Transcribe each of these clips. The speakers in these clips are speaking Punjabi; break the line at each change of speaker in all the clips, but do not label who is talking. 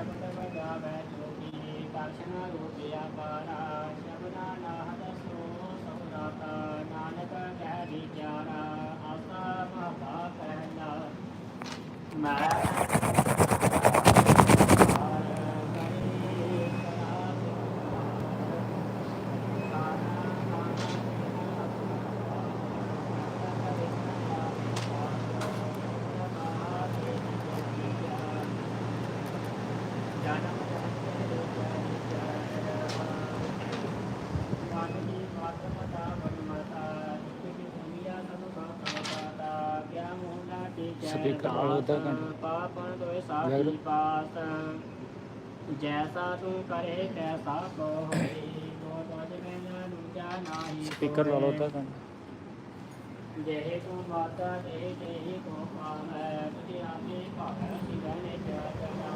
ਸ਼ਬਦ ਵਗਾਵੇ ਜੋਗੀ ਦਰਸ਼ਨ ਰੂਪ ਆਕਾਰਾ ਸ਼ਬਦਾ ਨਾਹਦ ਸੋ ਸੋਨਾਤਾ ਨਾਨਕ ਕਹਿ ਵਿਚਾਰਾ ਆਸਾ ਮਹਤਾ ਪਹਿਲਾ ਮੈਂ
Speaker ਵਾਲਾ ਉਹਦਾ ਘੰਟਾ।
ਪਾਪਨ ਪਾਸ ਜੈਸਾ ਤੂੰ ਕਰੇ ਤੈਸਾ ਕੋ ਹੋਈ ਕੋ ਤੁਝ ਮੈਂ ਦੂਜਾ ਨਾਹੀ
ਸਪੀਕਰ ਲਾ ਲਓ ਤਾਂ
ਜਿਹੇ ਕੋ ਮਾਤਾ ਦੇ ਜਿਹੇ ਕੋ ਪਾਵੈ ਤੁਝੇ ਆਪੇ ਭਾਵੈ ਸਿਵਨੇ ਚਰਚਾਵੈ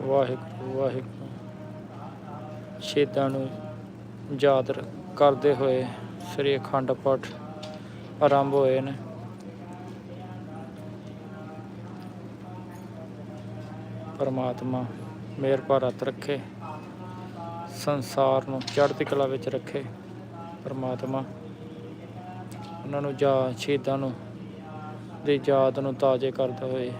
ਵਾਹਿਗੁਰੂ ਵਾਹਿਗੁਰੂ। ਸ਼ਹੀਦਾਂ ਨੂੰ ਯਾਦ ਕਰਦੇ ਹੋਏ ਸ੍ਰੀ ਅਖੰਡ ਪਾਠ ਆਰੰਭ ਹੋਏ ਨੇ। ਪਰਮਾਤਮਾ ਮਿਹਰ ਭਾਰਤ ਰੱਖੇ, ਸੰਸਾਰ ਨੂੰ ਚੜ੍ਹਦੀ ਕਲਾ ਵਿੱਚ ਰੱਖੇ। ਪਰਮਾਤਮਾ, ਉਹਨਾਂ ਨੂੰ ਜਾਂ ਸ਼ਹੀਦਾਂ ਨੂੰ ਦੀ ਯਾਦ ਨੂੰ ਤਾਜ਼ੇ ਕਰਦਾ ਹੋਏ।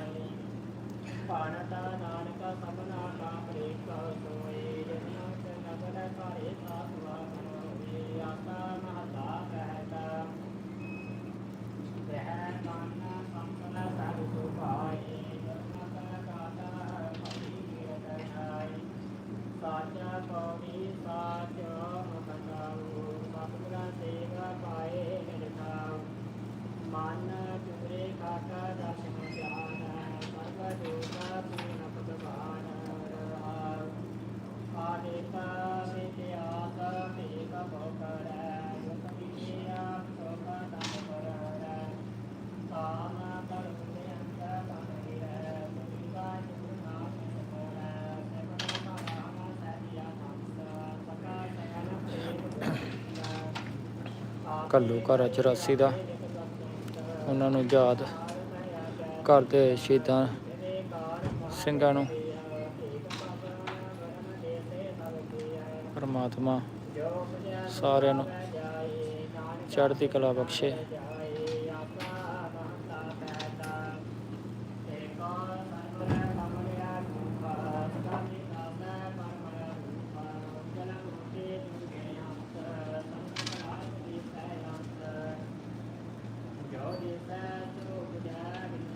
ਪ੍ਰੇਮ
ਘੱਲੂ ਘਰ 84 ਦਾ। ਉਹਨਾਂ ਨੂੰ ਯਾਦ ਕਰਦੇ ਹੋਏ ਸ਼ਹੀਦਾਂ ਸਿੰਘਾਂ ਨੂੰ। ਪਰਮਾਤਮਾ ਸਾਰਿਆਂ ਨੂੰ ਚੜ੍ਹਦੀ ਕਲਾ ਬਖਸ਼ੇ।
Oh, yeah.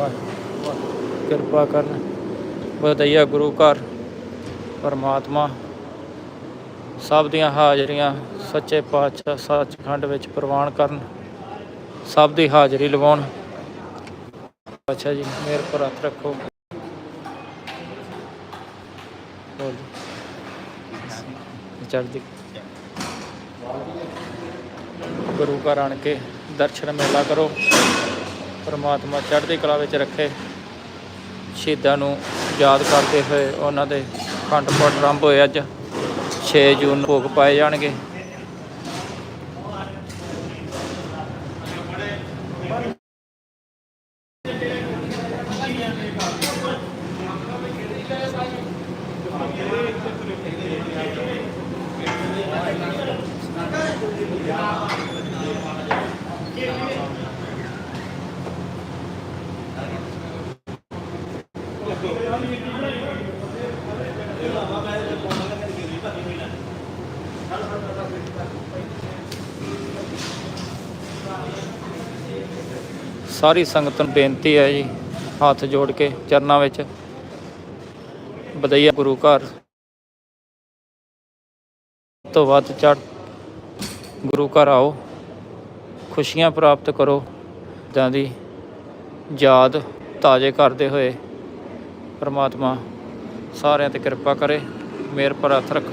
ਵਾਹਿਗੁਰੂ ਕਿਰਪਾ ਕਰਨ। ਵਧਈਆ ਗੁਰੂ ਘਰ, ਪਰਮਾਤਮਾ। ਸਭ ਦੀਆਂ ਹਾਜ਼ਰੀਆਂ ਸੱਚੇ ਪਾਤਸ਼ਾਹ ਸੱਚਖੰਡ ਵਿੱਚ ਪ੍ਰਵਾਨ ਕਰਨ। ਸਭ ਦੀ ਹਾਜ਼ਰੀ ਲਵਾਉਣ। ਅੱਛਾ ਜੀ, ਮੇਰੇ ਪਰ ਹੱਥ ਰੱਖੋ। ਹੋਰ ਚੜ੍ਹਦੀ ਗੁਰੂ ਘਰ ਆਣ ਕੇ ਦਰਸ਼ਨ ਮੇਲਾ ਕਰੋ। ਪਰਮਾਤਮਾ ਚੜ੍ਹਦੀ ਕਲਾ ਵਿੱਚ ਰੱਖੇ। ਸ਼ਹੀਦਾਂ ਨੂੰ ਯਾਦ ਕਰਦੇ ਹੋਏ ਉਹਨਾਂ ਦੇ ਖੰਡ ਪਾਠ ਆਰੰਭ ਹੋਏ ਅੱਜ। 6 ਜੂਨ ਨੂੰ ਭੋਗ ਪਾਏ ਜਾਣਗੇ।
ਸਾਰੀ ਸੰਗਤ ਨੂੰ ਬੇਨਤੀ ਹੈ ਜੀ, ਹੱਥ ਜੋੜ ਕੇ ਚਰਨਾਂ ਵਿੱਚ ਬਦਈਆ ਗੁਰੂ ਘਰ ਤੋਂ ਵੱਧ ਚੜ ਗੁਰੂ ਘਰ ਆਓ, ਖੁਸ਼ੀਆਂ ਪ੍ਰਾਪਤ ਕਰੋ ਜਾਂ ਦੀ ਯਾਦ ਤਾਜ਼ੇ ਕਰਦੇ ਹੋਏ ਪਰਮਾਤਮਾ सारे कृपा करे मेहर पर हथ रख